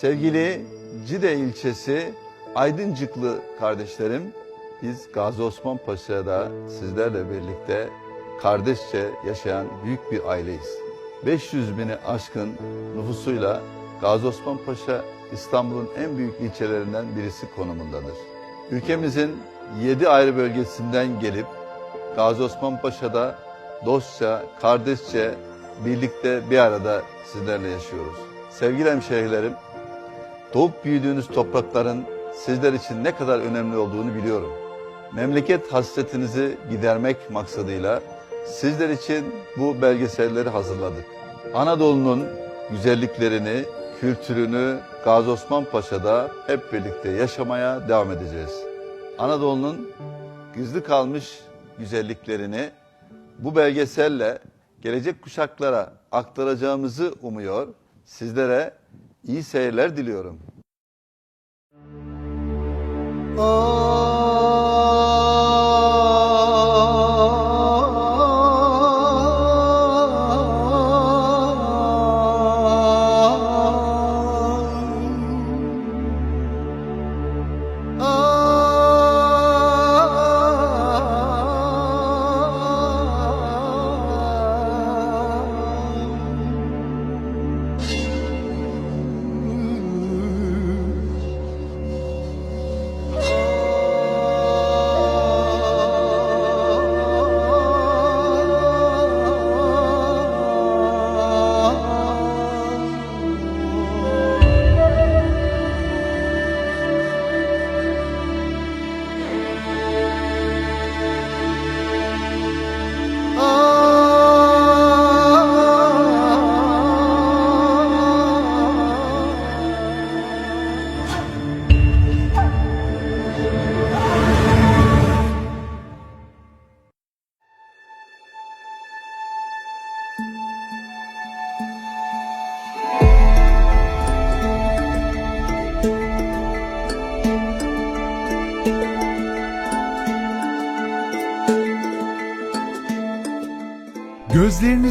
Sevgili Cide ilçesi Aydıncıklı kardeşlerim, biz Gazi Osman Paşa'da sizlerle birlikte kardeşçe yaşayan büyük bir aileyiz. 500 bini aşkın nüfusuyla Gazi Osman Paşa İstanbul'un en büyük ilçelerinden birisi konumundadır. Ülkemizin 7 ayrı bölgesinden gelip Gazi Osman Paşa'da dostça, kardeşçe, birlikte bir arada sizlerle yaşıyoruz. Sevgili hemşehrilerim, doğup büyüdüğünüz toprakların sizler için ne kadar önemli olduğunu biliyorum. Memleket hasretinizi gidermek maksadıyla sizler için bu belgeselleri hazırladık. Anadolu'nun güzelliklerini, kültürünü Gazi Osman Paşa'da hep birlikte yaşamaya devam edeceğiz. Anadolu'nun gizli kalmış güzelliklerini bu belgeselle gelecek kuşaklara aktaracağımızı umuyor. Sizlere iyi seyirler diliyorum.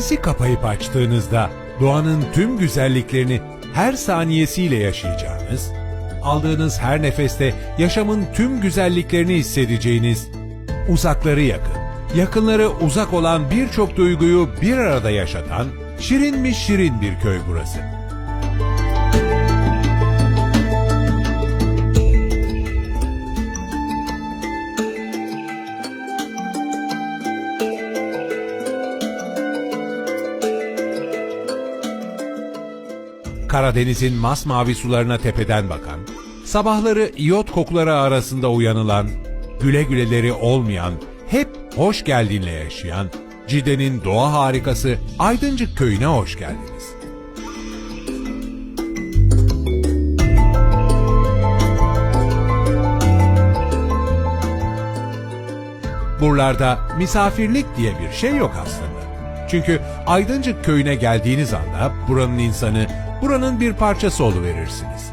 Gözlerinizi kapayıp açtığınızda doğanın tüm güzelliklerini her saniyesiyle yaşayacağınız, aldığınız her nefeste yaşamın tüm güzelliklerini hissedeceğiniz, uzakları yakın, yakınları uzak olan birçok duyguyu bir arada yaşatan, şirin mi şirin bir köy burası. Karadeniz'in masmavi sularına tepeden bakan, sabahları iyot kokuları arasında uyanılan, güle güleleri olmayan, hep hoş geldinle yaşayan, Cide'nin doğa harikası Aydıncık köyüne hoş geldiniz. Buralarda misafirlik diye bir şey yok aslında. Çünkü Aydıncık köyüne geldiğiniz anda buranın insanı, buranın bir parçası oluverirsiniz.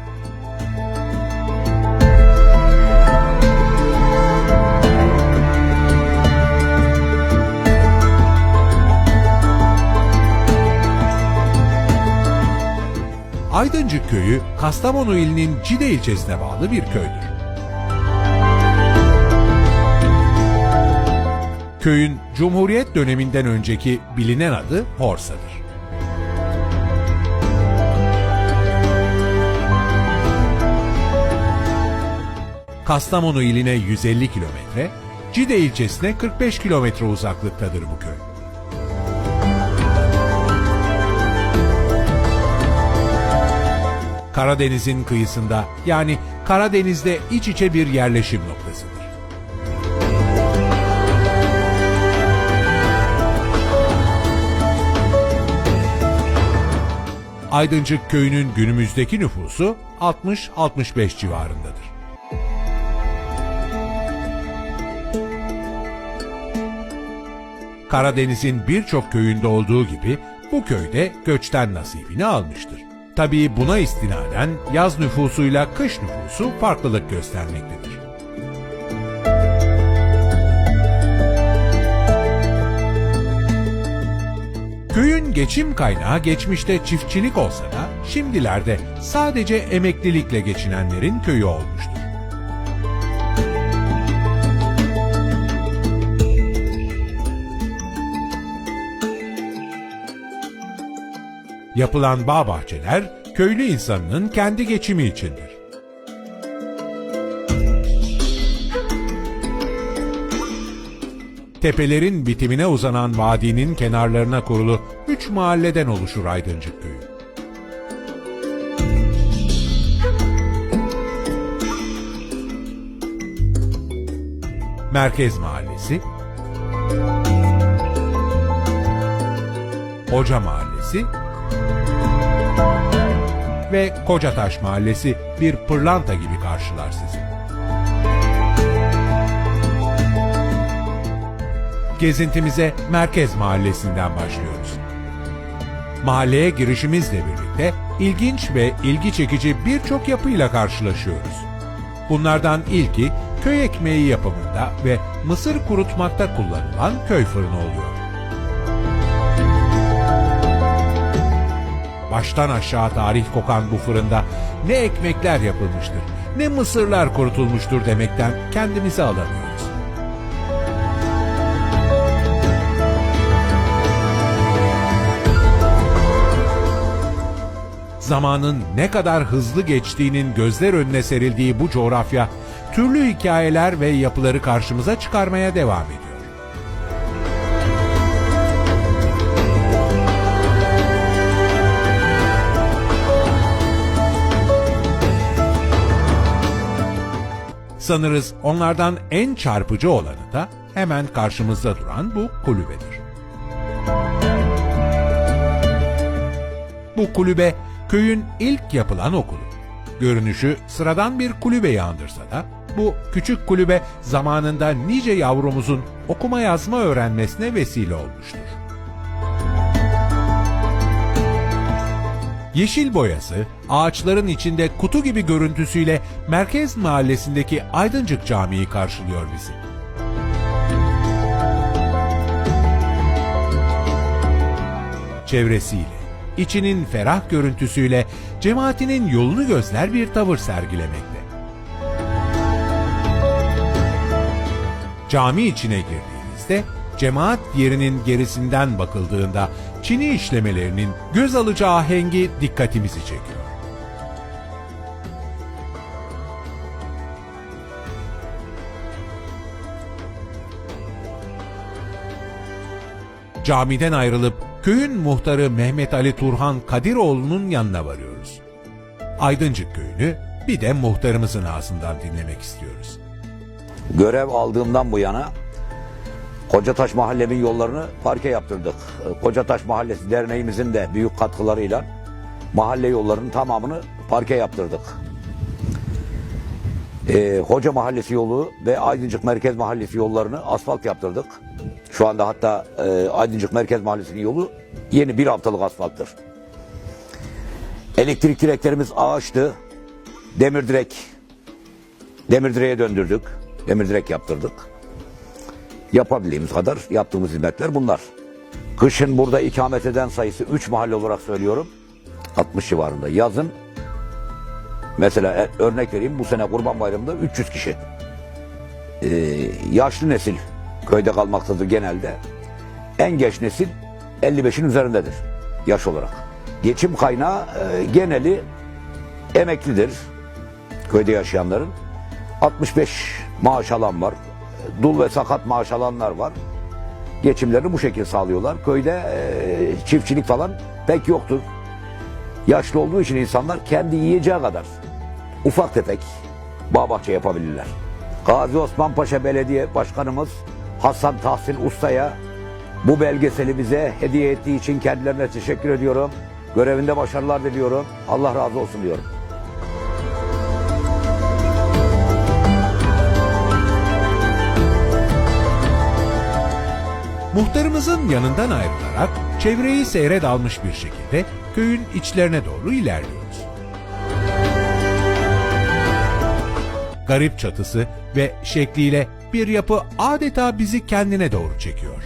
Aydıncık köyü Kastamonu ilinin Cide ilçesine bağlı bir köydür. Köyün Cumhuriyet döneminden önceki bilinen adı Horsa'dır. Kastamonu iline 150 kilometre, Cide ilçesine 45 kilometre uzaklıktadır bu köy. Karadeniz'in kıyısında yani Karadeniz'de iç içe bir yerleşim noktasıdır. Aydıncık köyünün günümüzdeki nüfusu 60-65 civarındadır. Karadeniz'in birçok köyünde olduğu gibi bu köyde göçten nasibini almıştır. Tabii buna istinaden yaz nüfusuyla kış nüfusu farklılık göstermektedir. Köyün geçim kaynağı geçmişte çiftçilik olsa da şimdilerde sadece emeklilikle geçinenlerin köyü olmuştur. Yapılan bağ bahçeler köylü insanının kendi geçimi içindir. Tepelerin bitimine uzanan vadinin kenarlarına kurulu üç mahalleden oluşur Aydıncık Köyü. Merkez Mahallesi, Hoca Mahallesi ve Kocataş Mahallesi bir pırlanta gibi karşılar sizi. Gezintimize Merkez Mahallesi'nden başlıyoruz. Mahalleye girişimizle birlikte ilginç ve ilgi çekici birçok yapıyla karşılaşıyoruz. Bunlardan ilki köy ekmeği yapımında ve mısır kurutmakta kullanılan köy fırını oluyor. Baştan aşağı tarih kokan bu fırında ne ekmekler yapılmıştır, ne mısırlar kurutulmuştur demekten kendimizi alamıyoruz. Zamanın ne kadar hızlı geçtiğinin gözler önüne serildiği bu coğrafya, türlü hikayeler ve yapıları karşımıza çıkarmaya devam ediyor. Sanırız onlardan en çarpıcı olanı da hemen karşımızda duran bu kulübedir. Bu kulübe köyün ilk yapılan okulu. Görünüşü sıradan bir kulübeyi andırsa da bu küçük kulübe zamanında nice yavrumuzun okuma yazma öğrenmesine vesile olmuştur. Yeşil boyası, ağaçların içinde kutu gibi görüntüsüyle Merkez Mahallesi'ndeki Aydıncık Camii karşılıyor bizi. Çevresiyle, içinin ferah görüntüsüyle cemaatinin yolunu gözler bir tavır sergilemekte. Cami içine girdiğinizde cemaat yerinin gerisinden bakıldığında çini işlemelerinin göz alıcı ahengi dikkatimizi çekiyor. Camiden ayrılıp köyün muhtarı Mehmet Ali Turhan Kadiroğlu'nun yanına varıyoruz. Aydıncık köyünü bir de muhtarımızın ağzından dinlemek istiyoruz. Görev aldığımdan bu yana Kocataş Mahallemin yollarını parke yaptırdık. Ee, Kocataş Mahallesi Derneğimizin de büyük katkılarıyla mahalle yollarının tamamını parke yaptırdık. Ee, Hoca Mahallesi yolu ve Aydıncık Merkez Mahallesi yollarını asfalt yaptırdık. Şu anda hatta e, Aydıncık Merkez Mahallesi'nin yolu yeni bir haftalık asfalttır. Elektrik direklerimiz ağaçtı. Demir direk Demir direğe döndürdük. Demir direk yaptırdık. Yapabildiğimiz kadar yaptığımız hizmetler bunlar. Kışın burada ikamet eden sayısı 3 mahalle olarak söylüyorum. 60 civarında. Yazın mesela e, örnek vereyim bu sene Kurban Bayramı'nda 300 kişi. Ee, yaşlı nesil köyde kalmaktadır genelde. En geç nesil 55'in üzerindedir yaş olarak. Geçim kaynağı e, geneli emeklidir köyde yaşayanların. 65 maaş alan var. Dul ve sakat maaş alanlar var. Geçimlerini bu şekilde sağlıyorlar. Köyde e, çiftçilik falan pek yoktur. Yaşlı olduğu için insanlar kendi yiyeceği kadar ufak tefek bağ bahçe yapabilirler. Gazi Osman Paşa Belediye Başkanımız Hasan Tahsin Usta'ya bu belgeseli bize hediye ettiği için kendilerine teşekkür ediyorum. Görevinde başarılar diliyorum. Allah razı olsun diyorum. Muhtarımızın yanından ayrılarak çevreyi seyre dalmış bir şekilde köyün içlerine doğru ilerliyoruz. Garip çatısı ve şekliyle bir yapı adeta bizi kendine doğru çekiyor.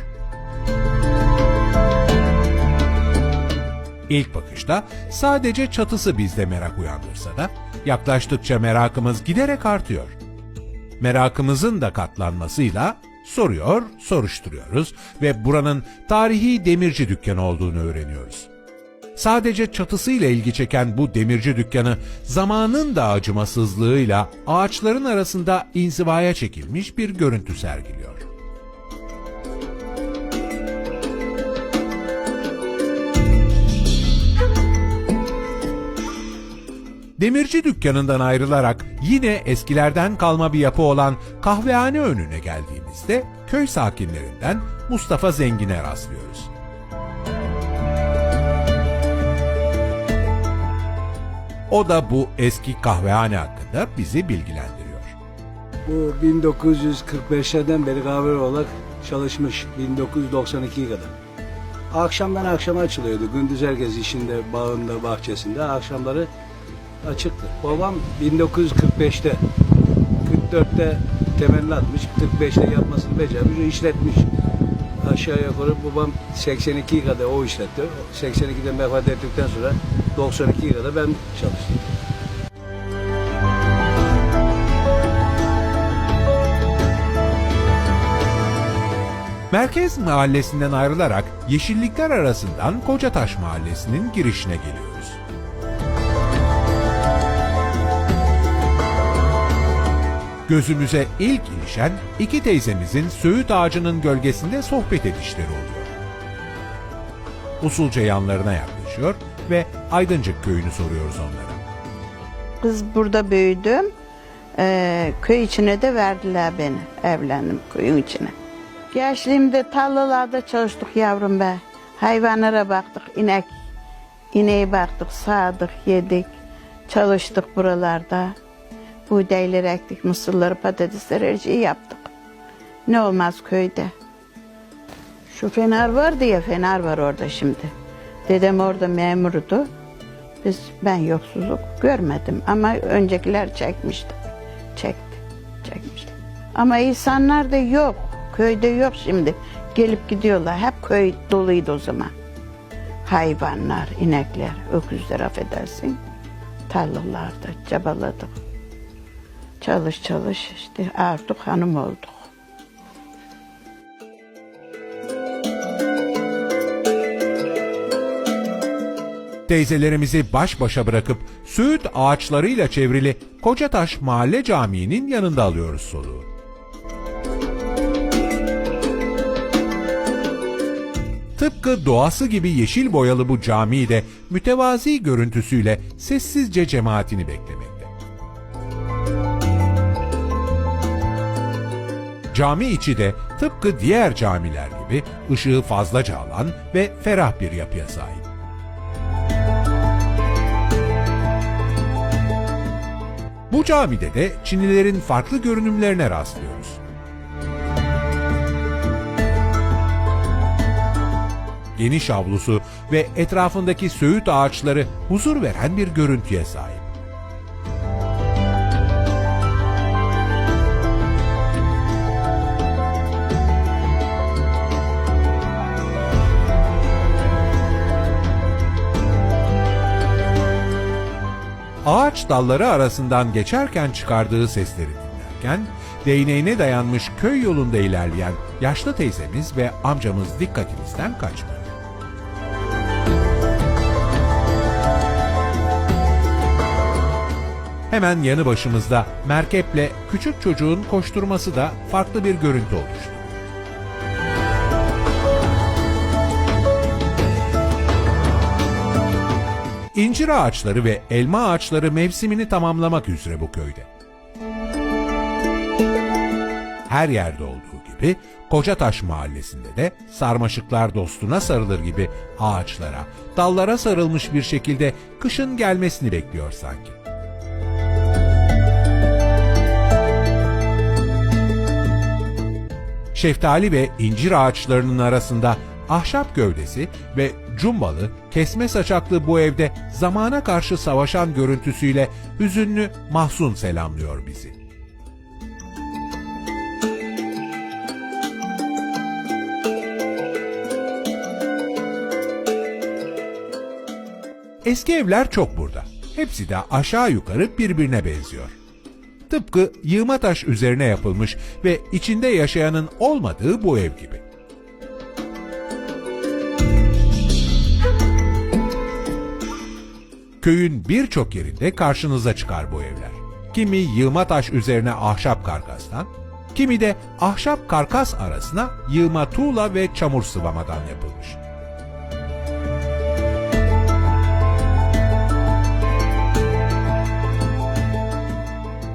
İlk bakışta sadece çatısı bizde merak uyandırsa da yaklaştıkça merakımız giderek artıyor. Merakımızın da katlanmasıyla soruyor, soruşturuyoruz ve buranın tarihi demirci dükkanı olduğunu öğreniyoruz. Sadece çatısıyla ilgi çeken bu demirci dükkanı zamanın da acımasızlığıyla ağaçların arasında inzivaya çekilmiş bir görüntü sergiliyor. Demirci dükkanından ayrılarak yine eskilerden kalma bir yapı olan kahvehane önüne geldiğimizde köy sakinlerinden Mustafa Zengin'e rastlıyoruz. O da bu eski kahvehane hakkında bizi bilgilendiriyor. Bu 1945'lerden beri kahve olarak çalışmış 1992'ye kadar. Akşamdan akşama açılıyordu. Gündüz herkes işinde, bağında, bahçesinde. Akşamları açıktı. Babam 1945'te 44'te temelini atmış, 45'te yapmasını becermiş, işletmiş. Aşağı yukarı babam 82'ye kadar o işletti. 82'de vefat ettikten sonra 92'ye kadar ben çalıştım. Merkez mahallesinden ayrılarak yeşillikler arasından Kocataş mahallesinin girişine geliyoruz. Gözümüze ilk ilişen iki teyzemizin söğüt ağacının gölgesinde sohbet edişleri oluyor. Usulca yanlarına yaklaşıyor ve Aydıncık köyünü soruyoruz onlara. Kız burada büyüdüm. Ee, köy içine de verdiler beni. Evlendim köyün içine. Gençliğimde tarlalarda çalıştık yavrum be. Hayvanlara baktık, inek. İneğe baktık, sağdık, yedik. Çalıştık buralarda. Buğdayları ektik, mısırları, patatesleri her şeyi yaptık. Ne olmaz köyde. Şu fener vardı ya, fener var orada şimdi. Dedem orada memurdu. Biz ben yoksulluk görmedim ama öncekiler çekmişti. Çekti, çekmişti. Ama insanlar da yok. Köyde yok şimdi. Gelip gidiyorlar. Hep köy doluydu o zaman. Hayvanlar, inekler, öküzler affedersin. Tarlalarda cabaladık. Çalış çalış işte artık hanım olduk. Teyzelerimizi baş başa bırakıp söğüt ağaçlarıyla çevrili Kocataş Mahalle Camii'nin yanında alıyoruz soluğu. Tıpkı doğası gibi yeşil boyalı bu cami de mütevazi görüntüsüyle sessizce cemaatini beklemekte. Cami içi de tıpkı diğer camiler gibi ışığı fazlaca alan ve ferah bir yapıya sahip. Bu camide de Çinlilerin farklı görünümlerine rastlıyoruz. Geniş avlusu ve etrafındaki söğüt ağaçları huzur veren bir görüntüye sahip. Ağaç dalları arasından geçerken çıkardığı sesleri dinlerken, değneğine dayanmış köy yolunda ilerleyen yaşlı teyzemiz ve amcamız dikkatimizden kaçmıyor. Hemen yanı başımızda merkeple küçük çocuğun koşturması da farklı bir görüntü oluştu. İncir ağaçları ve elma ağaçları mevsimini tamamlamak üzere bu köyde. Her yerde olduğu gibi Kocataş mahallesinde de sarmaşıklar dostuna sarılır gibi ağaçlara, dallara sarılmış bir şekilde kışın gelmesini bekliyor sanki. Şeftali ve incir ağaçlarının arasında ahşap gövdesi ve cumbalı, kesme saçaklı bu evde zamana karşı savaşan görüntüsüyle hüzünlü Mahzun selamlıyor bizi. Eski evler çok burada. Hepsi de aşağı yukarı birbirine benziyor. Tıpkı yığma taş üzerine yapılmış ve içinde yaşayanın olmadığı bu ev gibi. Köyün birçok yerinde karşınıza çıkar bu evler. Kimi yığma taş üzerine ahşap karkastan, kimi de ahşap karkas arasına yığma tuğla ve çamur sıvamadan yapılmış.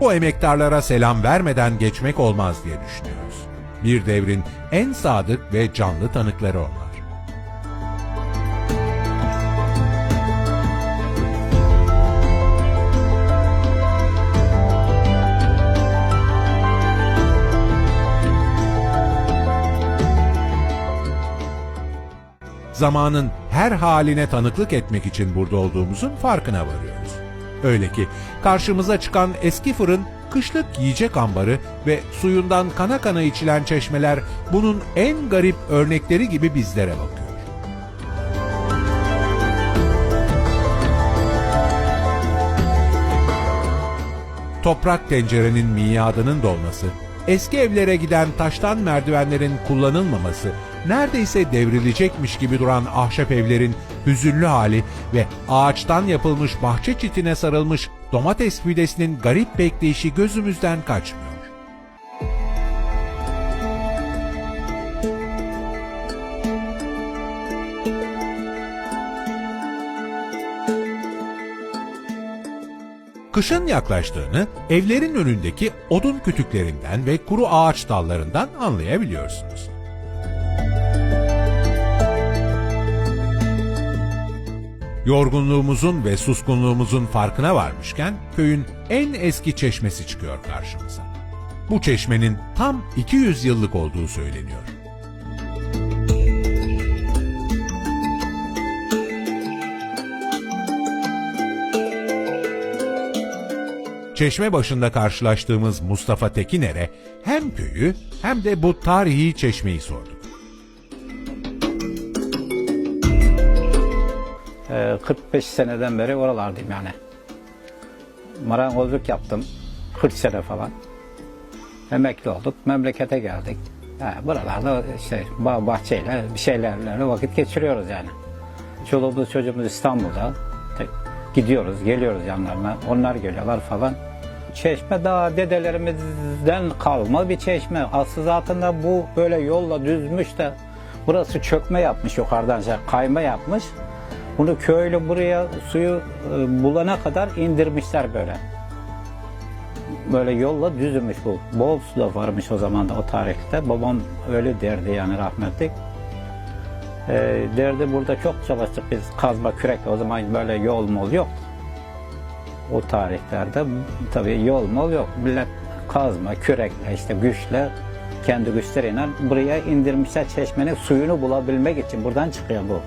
Bu emektarlara selam vermeden geçmek olmaz diye düşünüyoruz. Bir devrin en sadık ve canlı tanıkları onlar. Zamanın her haline tanıklık etmek için burada olduğumuzun farkına varıyoruz. Öyle ki karşımıza çıkan eski fırın, kışlık yiyecek ambarı ve suyundan kana kana içilen çeşmeler bunun en garip örnekleri gibi bizlere bakıyor. toprak tencerenin miadının dolması, eski evlere giden taştan merdivenlerin kullanılmaması, neredeyse devrilecekmiş gibi duran ahşap evlerin hüzünlü hali ve ağaçtan yapılmış bahçe çitine sarılmış domates fidesinin garip bekleyişi gözümüzden kaçmıyor. Kışın yaklaştığını evlerin önündeki odun kütüklerinden ve kuru ağaç dallarından anlayabiliyorsunuz. Yorgunluğumuzun ve suskunluğumuzun farkına varmışken köyün en eski çeşmesi çıkıyor karşımıza. Bu çeşmenin tam 200 yıllık olduğu söyleniyor. Çeşme başında karşılaştığımız Mustafa Tekiner'e hem köyü hem de bu tarihi çeşmeyi sorduk. 45 seneden beri oralardayım yani. Marangozluk yaptım. 40 sene falan. Emekli olduk. Memlekete geldik. Ha, buralarda işte bahçeyle bir şeylerle vakit geçiriyoruz yani. Çoluğumuz çocuğumuz İstanbul'da. Gidiyoruz, geliyoruz yanlarına. Onlar geliyorlar falan. Çeşme daha dedelerimizden kalma bir çeşme. Aslı zaten de bu böyle yolla düzmüş de burası çökme yapmış yukarıdan şey, kayma yapmış. Bunu köylü buraya suyu e, bulana kadar indirmişler böyle. Böyle yolla düzmüş bu. Bol su da varmış o zaman da o tarihte. Babam öyle derdi yani rahmetlik. E, derdi burada çok çalıştık biz kazma kürekle. O zaman böyle yol mol yok. O tarihlerde tabii yol mol yok. Millet kazma, kürekle işte güçle kendi güçleriyle buraya indirmişler çeşmenin suyunu bulabilmek için buradan çıkıyor bu.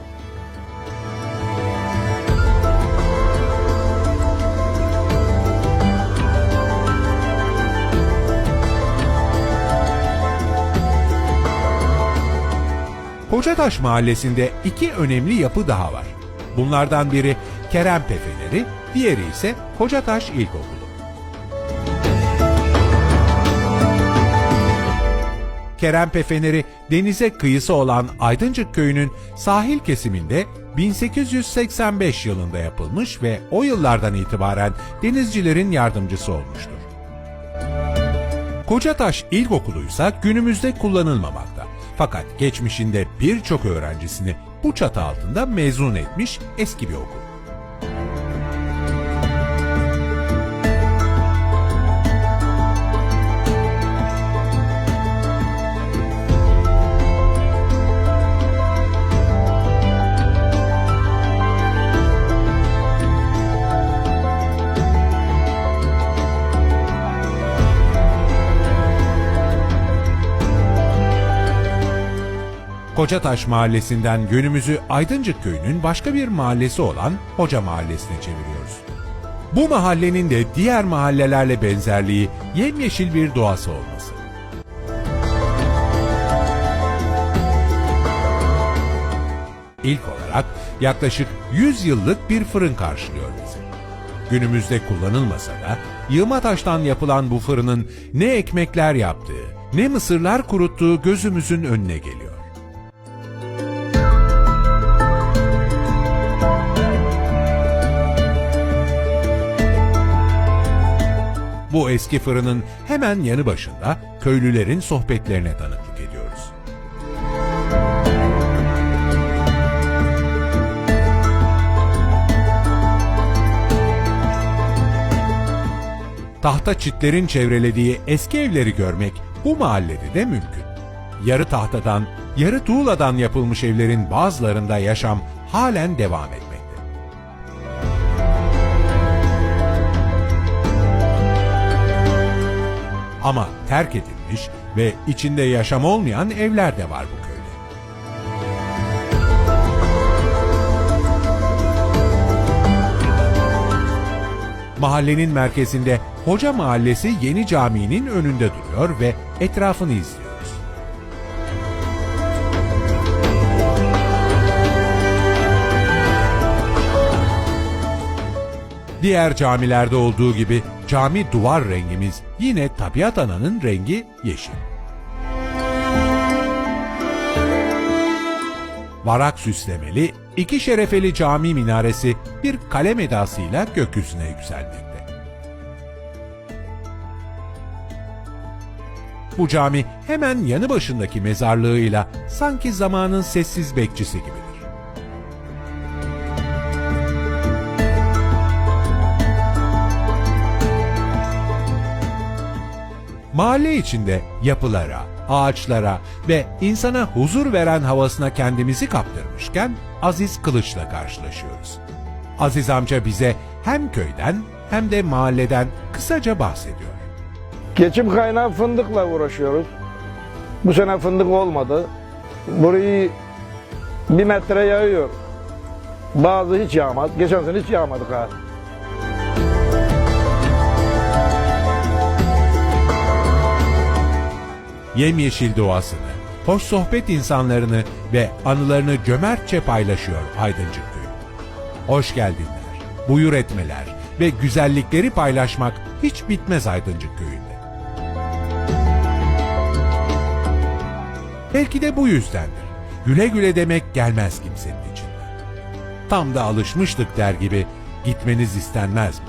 Kocataş mahallesinde iki önemli yapı daha var. Bunlardan biri Kerempe Feneri, diğeri ise Kocataş İlkokulu. Kerempe Feneri denize kıyısı olan Aydıncık köyünün sahil kesiminde 1885 yılında yapılmış ve o yıllardan itibaren denizcilerin yardımcısı olmuştur. Kocataş İlkokulu ise günümüzde kullanılmamakta. Fakat geçmişinde birçok öğrencisini bu çatı altında mezun etmiş eski bir okul. Kocataş Mahallesi'nden yönümüzü Aydıncık Köyü'nün başka bir mahallesi olan Hoca Mahallesi'ne çeviriyoruz. Bu mahallenin de diğer mahallelerle benzerliği yemyeşil bir doğası olması. İlk olarak yaklaşık 100 yıllık bir fırın karşılıyor bizi. Günümüzde kullanılmasa da yığma taştan yapılan bu fırının ne ekmekler yaptığı, ne mısırlar kuruttuğu gözümüzün önüne geliyor. Bu eski fırının hemen yanı başında köylülerin sohbetlerine tanıklık ediyoruz. Tahta çitlerin çevrelediği eski evleri görmek bu mahallede de mümkün. Yarı tahtadan, yarı tuğladan yapılmış evlerin bazılarında yaşam halen devam etmekte. Ama terk edilmiş ve içinde yaşam olmayan evler de var bu köyde. Mahallenin merkezinde Hoca Mahallesi Yeni Camii'nin önünde duruyor ve etrafını izliyoruz. Diğer camilerde olduğu gibi cami duvar rengimiz yine tabiat ananın rengi yeşil. Varak süslemeli, iki şerefeli cami minaresi bir kalem edasıyla gökyüzüne yükselmekte. Bu cami hemen yanı başındaki mezarlığıyla sanki zamanın sessiz bekçisi gibidir. Mahalle içinde yapılara, ağaçlara ve insana huzur veren havasına kendimizi kaptırmışken Aziz Kılıç'la karşılaşıyoruz. Aziz amca bize hem köyden hem de mahalleden kısaca bahsediyor. Geçim kaynağı fındıkla uğraşıyoruz. Bu sene fındık olmadı. Burayı bir metre yağıyor. Bazı hiç yağmadı. Geçen sene hiç yağmadık ha. Yemyeşil doğasını, hoş sohbet insanlarını ve anılarını cömertçe paylaşıyor Aydıncık Köyü. Hoş geldinler, buyur etmeler ve güzellikleri paylaşmak hiç bitmez Aydıncık Köyü'nde. Belki de bu yüzdendir. Güle güle demek gelmez kimsenin içinden. Tam da alışmıştık der gibi gitmeniz istenmez mi?